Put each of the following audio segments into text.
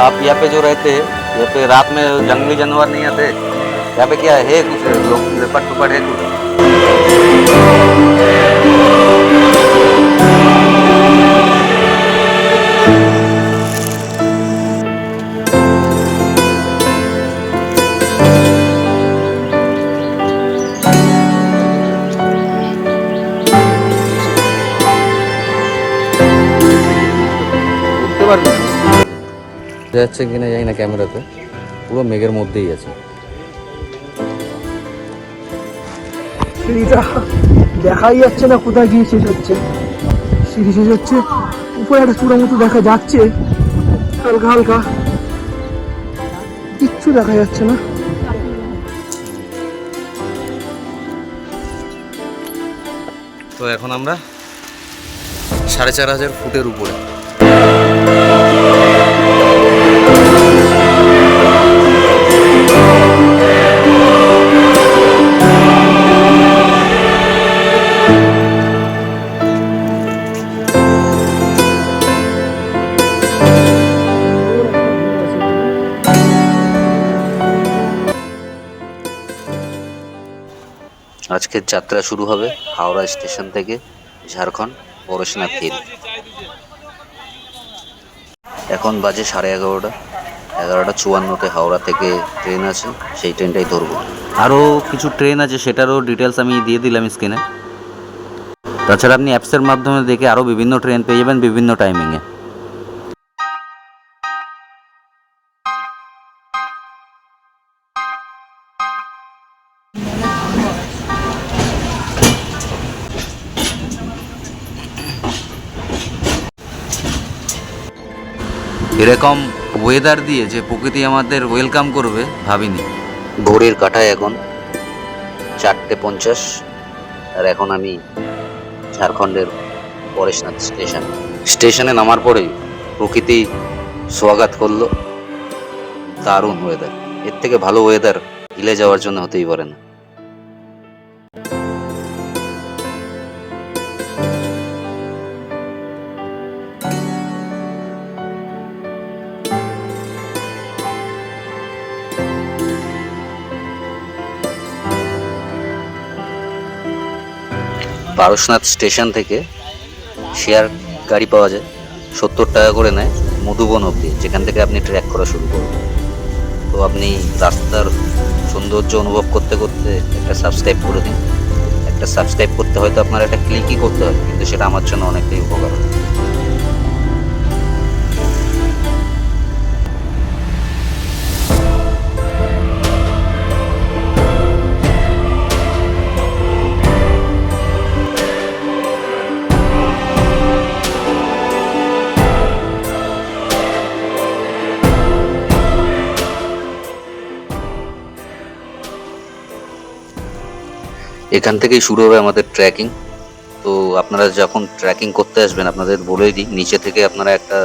आप यहाँ पे जो रहते हैं, यहाँ पे रात में जंगली जानवर नहीं आते यहाँ पे क्या है कुछ? लोग लेपट टुपट है कुछ? Thank যাচ্ছে কিনা জানি না ক্যামেরাতে। পুরো মেঘের মধ্যেই আছে। সিঁড়িটা দেখাই যাচ্ছে না কোথায় গিয়ে শেষ হচ্ছে। সিঁড়ি শেষ হচ্ছে উপরে একটা চূড়া মতো দেখা যাচ্ছে। হালকা হালকা। কিচ্ছু দেখা যাচ্ছে না। তো এখন আমরা সাড়ে চার হাজার ফুটের উপরে। আজকের যাত্রা শুরু হবে হাওড়া স্টেশন থেকে ঝাড়খণ্ড পরশনাথ হিল এখন বাজে সাড়ে এগারোটা। এগারোটা চুয়ান্নতে হাওড়া থেকে ট্রেন আছে, সেই ট্রেনটাই ধরবো। আরও কিছু ট্রেন আছে, সেটারও ডিটেলস আমি দিয়ে দিলাম স্ক্রিনে তাছাড়া আপনি অ্যাপসের মাধ্যমে দেখে আরও বিভিন্ন ট্রেন পেয়ে যাবেন বিভিন্ন টাইমিংয়ে এরকম ওয়েদার দিয়ে যে প্রকৃতি আমাদের ওয়েলকাম করবে, ভাবিনি। ঘড়ির কাটায় এখন চারটে পঞ্চাশ, আর এখন আমি ঝাড়খণ্ডের পরেশনাথ স্টেশন। স্টেশনে নামার পরে প্রকৃতি স্বাগত করল। দারুণ ওয়েদার এর থেকে ভালো ওয়েদার হিলে যাওয়ার জন্য হতেই পারে না। পারশনাথ স্টেশন থেকে শেয়ার গাড়ি পাওয়া যায়। সত্তর টাকা করে নেয় মধুবন অবধি, যেখান থেকে আপনি ট্র্যাক করা শুরু করবেন তো আপনি রাস্তার সৌন্দর্য অনুভব করতে করতে একটা সাবস্ক্রাইব করে দিন। একটা সাবস্ক্রাইব করতে হয়তো আপনার একটা ক্লিকই করতে হবে কিন্তু সেটা আমার জন্য অনেকটাই উপকার হবে। এখান থেকেই শুরু হবে আমাদের ট্র্যাকিং তো আপনারা যখন ট্র্যাকিং করতে আসবেন, আপনাদের বলেই দিই, নিচে থেকে আপনারা একটা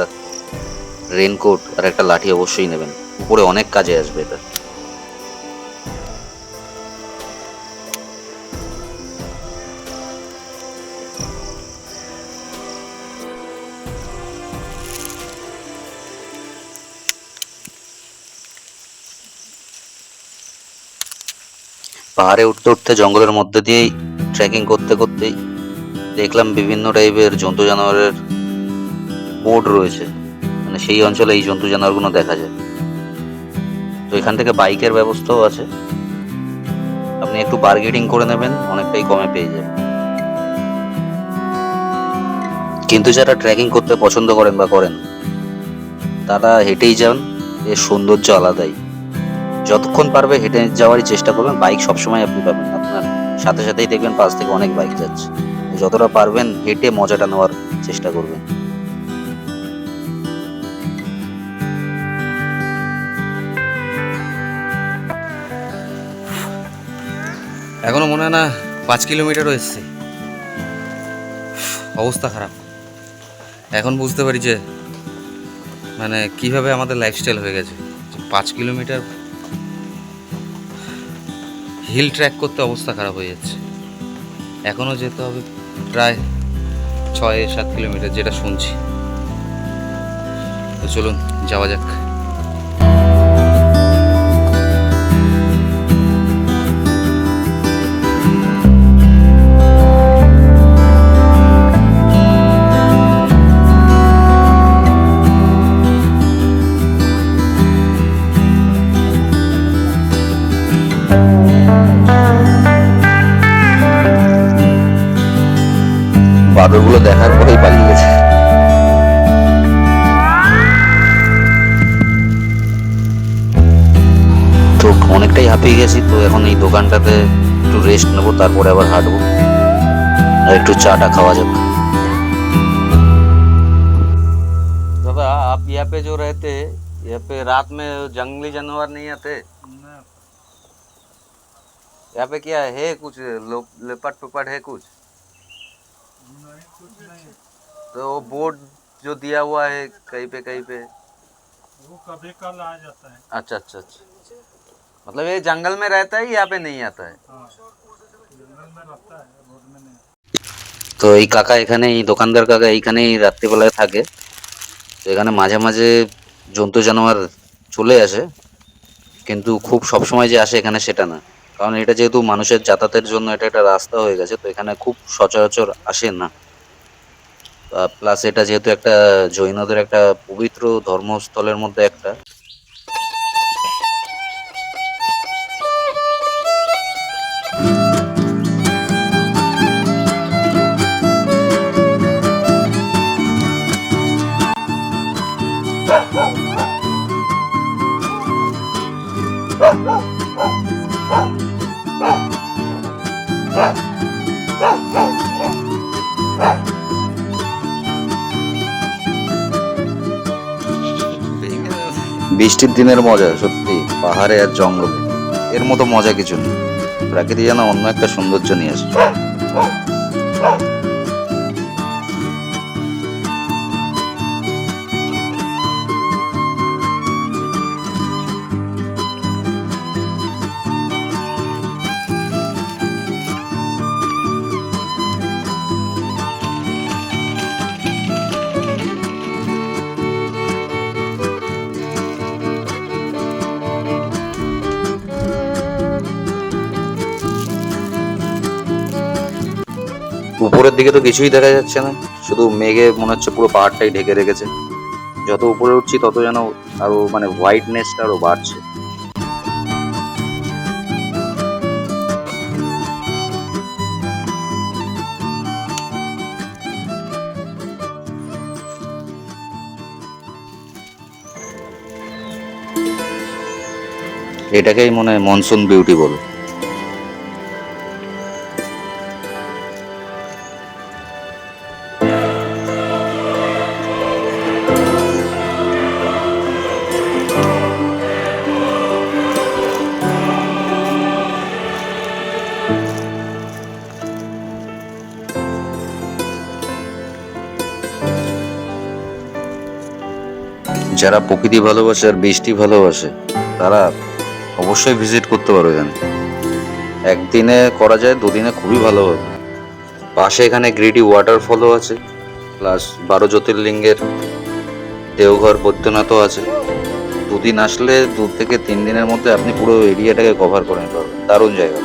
রেনকোট আর একটা লাঠি অবশ্যই নেবেন। উপরে অনেক কাজে আসবে এটা। পাহাড়ে উঠতে উঠতে, জঙ্গলের মধ্যে দিয়েই ট্রেকিং করতে করতেই দেখলাম বিভিন্ন টাইপের জন্তু জানোয়ারের বোর্ড রয়েছে। মানে সেই অঞ্চলে এই জন্তু জানোয়ারগুলো দেখা যায়। তো এখান থেকে বাইকের ব্যবস্থাও আছে। আপনি একটু বার্গেটিং করে নেবেন, অনেকটাই কমে পেয়ে যাবেন। কিন্তু যারা ট্রেকিং করতে পছন্দ করেন বা করেন, তারা হেঁটেই যান, এর সৌন্দর্য আলাদাই। যতক্ষণ পারবে হেঁটে যাওয়ারই চেষ্টা করবেন। বাইক সবসময় আপনি পাবেন। আপনার সাথে সাথেই দেখবেন পাশ থেকে অনেক বাইক যাচ্ছে। যতটা পারবেন হেঁটে মজাটা নেওয়ার চেষ্টা করবেন। এখনও মনে হয় না পাঁচ কিলোমিটারও এসছে। অবস্থা খারাপ। এখন বুঝতে পারি যে মানে কীভাবে আমাদের লাইফস্টাইল হয়ে গেছে। পাঁচ কিলোমিটার হিল ট্র্যাক করতে অবস্থা খারাপ হয়ে যাচ্ছে। এখনও যেতে হবে প্রায় ছয় সাত কিলোমিটার, যেটা শুনছি। তো চলুন, যাওয়া যাক। বাদরগুলো দেখার পরেই পালিয়ে গেছে তো অনেকটাই হাঁপিয়ে গেছি তো এখন এই দোকানটাতে একটু রেস্ট নেবো তারপরে আবার হাঁটবো আর একটু চাটা খাওয়া যাবে दादा आप यहाँ पे जो रहते यहाँ पे रात में जंगली जानवर नहीं आते यहाँ पे क्या है कुछ लो- लेपट पेपट है कुछ तो वो बोर्ड जो दिया हुआ है कहीं पे कहीं पे वो कभी कल आ जाता है अच्छा अच्छा अच्छा मतलब ये जंगल में रहता है यहाँ पे नहीं आता है हाँ जंगल में रहता है रोड में नहीं তো এই কাকা এখানে এই দোকানদার কাকা এইখানেই রাত্রিবেলায় থাকে তো এখানে মাঝে মাঝে জন্তু জানোয়ার চলে আসে কিন্তু খুব সব সময় যে আসে এখানে সেটা না কারণ এটা যেহেতু মানুষের যাতায়াতের জন্য এটা একটা রাস্তা হয়ে গেছে তো এখানে খুব সচরাচর আসে না প্লাস এটা যেহেতু একটা জৈনদের একটা পবিত্র ধর্মস্থলের মধ্যে একটা বৃষ্টির দিনের মজা, সত্যি, পাহাড়ে আর জঙ্গলে। এর মতো মজা কিছু নেই। প্রাকৃতিক যেন অন্য একটা সৌন্দর্য নিয়ে আসে। দিকে তো কিছুই দেখা যাচ্ছে না। শুধু মেঘে মনে হচ্ছে পুরো পাহাড়টাই ঢেকে রেখেছে। যত উপরে উঠছি, তত যেন আরও মানে হোয়াইটনেসটা আরও বাড়ছে। এটাকেই মনে হয় মনসুন বিউটি বলে। যারা প্রকৃতি ভালোবাসে আর বৃষ্টি ভালোবাসে, তারা অবশ্যই ভিজিট করতে পারো এখানে। একদিনে করা যায়, দুদিনে খুবই ভালো হবে। পাশে এখানে গ্রিডি ওয়াটারফলও আছে প্লাস বারো জ্যোতির্লিঙ্গের দেওঘর বৈদ্যনাথও আছে। দুদিন আসলে দু থেকে তিন দিনের মধ্যে আপনি পুরো এরিয়াটাকে কভার করে নিতে পারবেন। দারুণ জায়গা।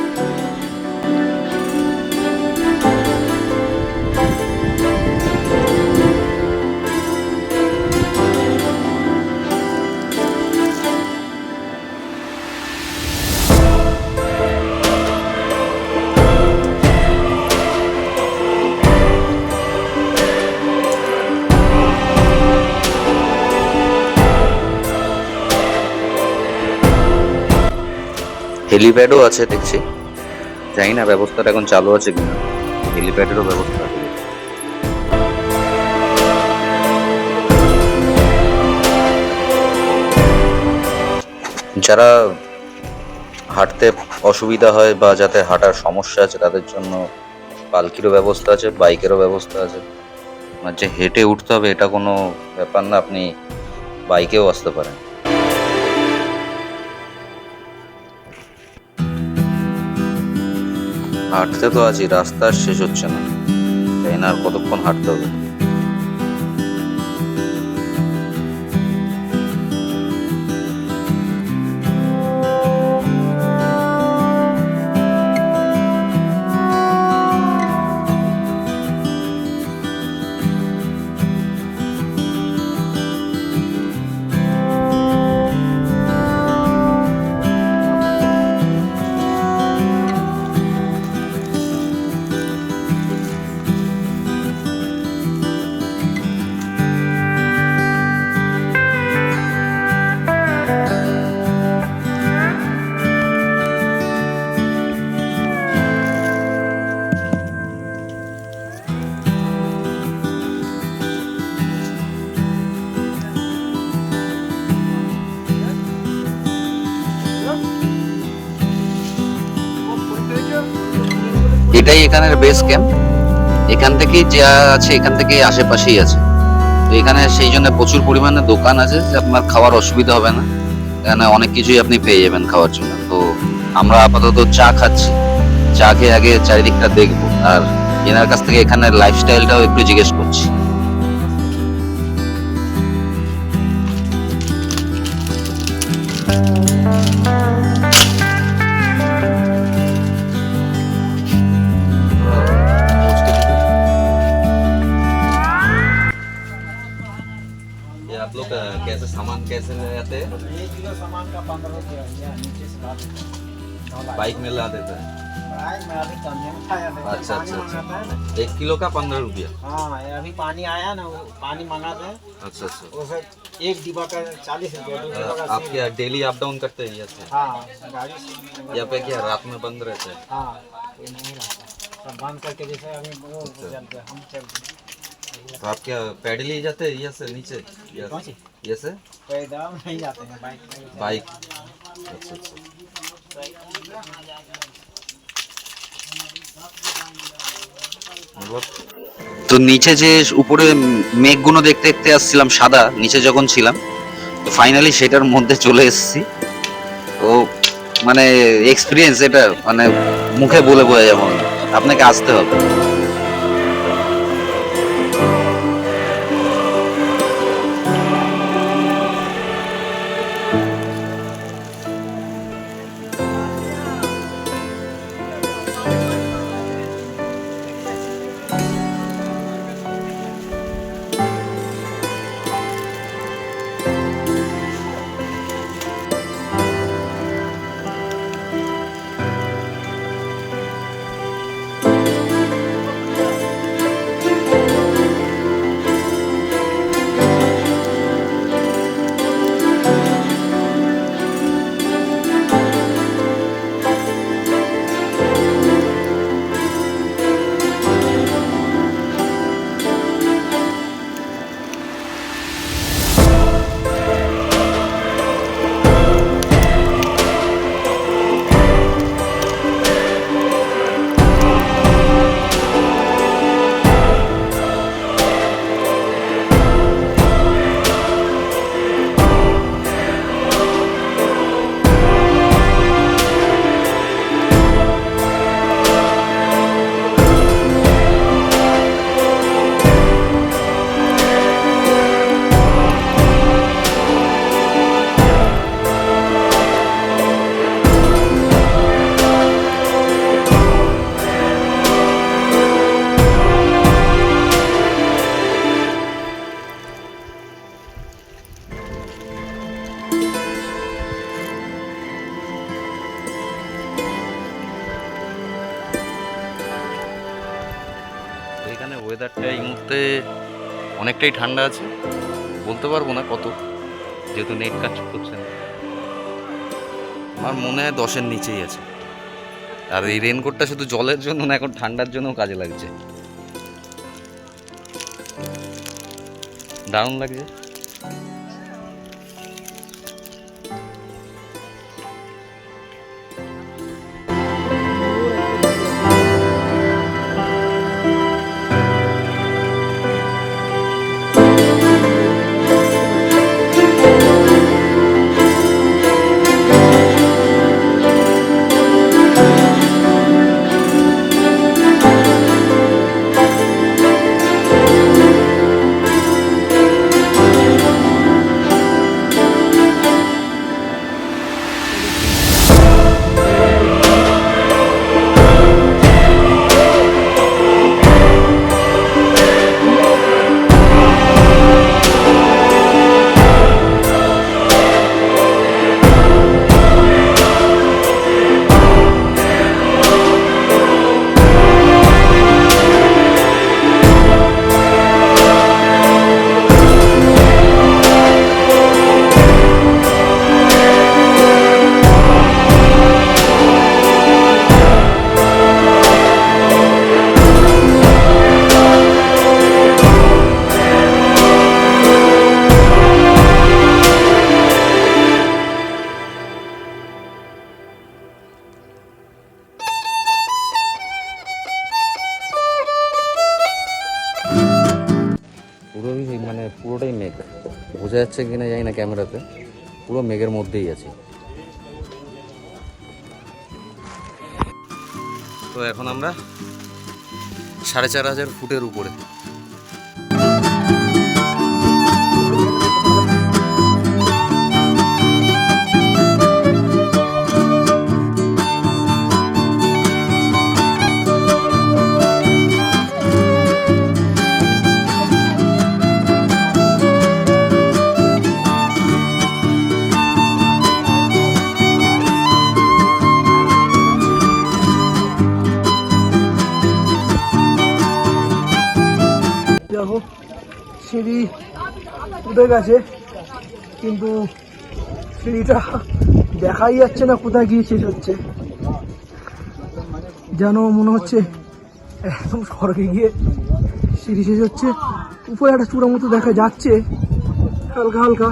হেলিপ্যাডও আছে, দেখছি। জানি না ব্যবস্থাটা এখন চালু আছে কিনা। হেলিপ্যাডেরও ব্যবস্থা আছে। যারা হাঁটতে অসুবিধা হয় বা যাতে হাঁটার সমস্যা আছে, তাদের জন্য পালকিরও ব্যবস্থা আছে, বাইকেরও ব্যবস্থা আছে। যে হেঁটে উঠতে হবে, এটা কোনো ব্যাপার না, আপনি বাইকেও আসতে পারেন। হাঁটতে তো আছি রাস্তার শেষ হচ্ছে না। তাই না আর কতক্ষণ হাঁটতে হবে? এটাই এখানের বেস ক্যাম্প এখান থেকেই যা আছে, এখান থেকে আশেপাশেই আছে। তো এখানে সেই জন্য প্রচুর পরিমাণে দোকান আছে, যে আপনার খাওয়ার অসুবিধা হবে না। এখানে অনেক কিছুই আপনি পেয়ে যাবেন খাওয়ার জন্য। তো আমরা আপাতত চা খাচ্ছি। চা খেয়ে আগে চারিদিকটা দেখব। আর এনার কাছ থেকে এখানের লাইফস্টাইলটাও একটু জিজ্ঞেস করছি। ये आप लोग कैसे सामान कैसे ले आते हैं? एक किलो सामान का पंद्रह रुपया नीचे से ला बाइक में ला देते हैं? नहीं अच्छा, अच्छा, अच्छा। एक किलो का पंद्रह रुपया? हाँ अभी पानी आया ना वो पानी मंगाते हैं। अच्छा अच्छा। एक डिब्बा का चालीस रुपया आप क्या डेली अप डाउन करते हैं यहाँ हाँ यहाँ पे क्या रात में बंद रहते है? हाँ नहीं रहता। सब बंद करके जैसे अभी वो अच्छा। हम चलते हैं। तो आप क्या पैडल ही जाते हैं यहाँ से नीचे यहाँ कौन सी यहाँ से पैदल नहीं जाते हैं बाइक में जाते हैं। बाइक अच्छा अच्छा তো নিচে যে উপরে মেঘগুলো দেখতে দেখতে আসছিলাম সাদা নিচে যখন ছিলাম তো ফাইনালি সেটার মধ্যে চলে এসেছি তো মানে এক্সপিরিয়েন্স এটা মানে মুখে বলে বোঝা যাবে না। আপনাকে আসতে হবে অনেকটাই ঠান্ডা আছে। বলতে পারব না কত, যেহেতু নেট কাজ করছে আমার মনে হয় দশের নিচেই আছে। আর এই রেনকোটটা শুধু জলের জন্য না, এখন ঠান্ডার জন্যও কাজে লাগছে। দারুণ লাগছে। যাচ্ছে কিনা যাই না ক্যামেরাতে। পুরো মেঘের মধ্যেই আছে। তো এখন আমরা সাড়ে চার হাজার ফুটের উপরে। উঠে গেছে। কিন্তু সিঁড়িটা দেখাই যাচ্ছে না কোথায় গিয়ে শেষ হচ্ছে যেন মনে হচ্ছে, একদম স্বর্গে গিয়ে সিঁড়ি শেষ হচ্ছে। উপরে একটা চূড়া মতো দেখা যাচ্ছে। হালকা হালকা।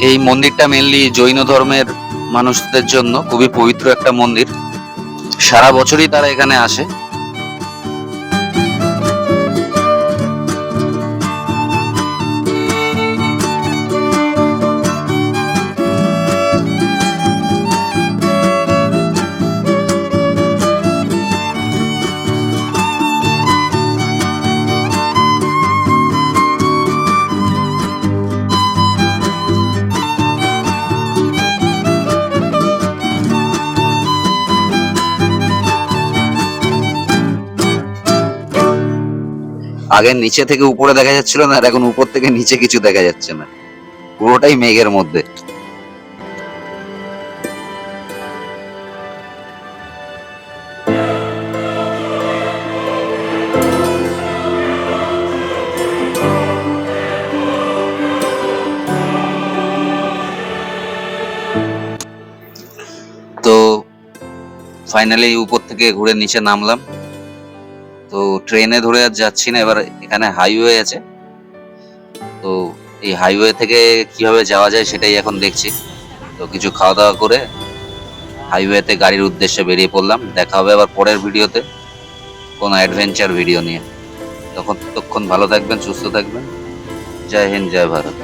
এই মন্দিরটা মেনলি জৈন ধর্মের মানুষদের জন্য খুবই পবিত্র একটা মন্দির। সারা বছরই তারা এখানে আসে। আগে নিচে থেকে উপরে দেখা যাচ্ছিল না, আর এখন উপর থেকে নিচে কিছু দেখা যাচ্ছে না। পুরোটাই মেঘের মধ্যে। তো ফাইনালি উপর থেকে ঘুরে নিচে নামলাম। ট্রেনে ধরে আর যাচ্ছি না, এবার এখানে হাইওয়ে আছে। তো এই হাইওয়ে থেকে কীভাবে যাওয়া যায় সেটাই এখন দেখছি। তো কিছু খাওয়া দাওয়া করে হাইওয়েতে গাড়ির উদ্দেশ্যে বেরিয়ে পড়লাম। দেখা হবে আবার পরের ভিডিওতে কোনো অ্যাডভেঞ্চার ভিডিও নিয়ে। তখন ততক্ষণ ভালো থাকবেন, সুস্থ থাকবেন। জয় হিন্দ, জয় ভারত।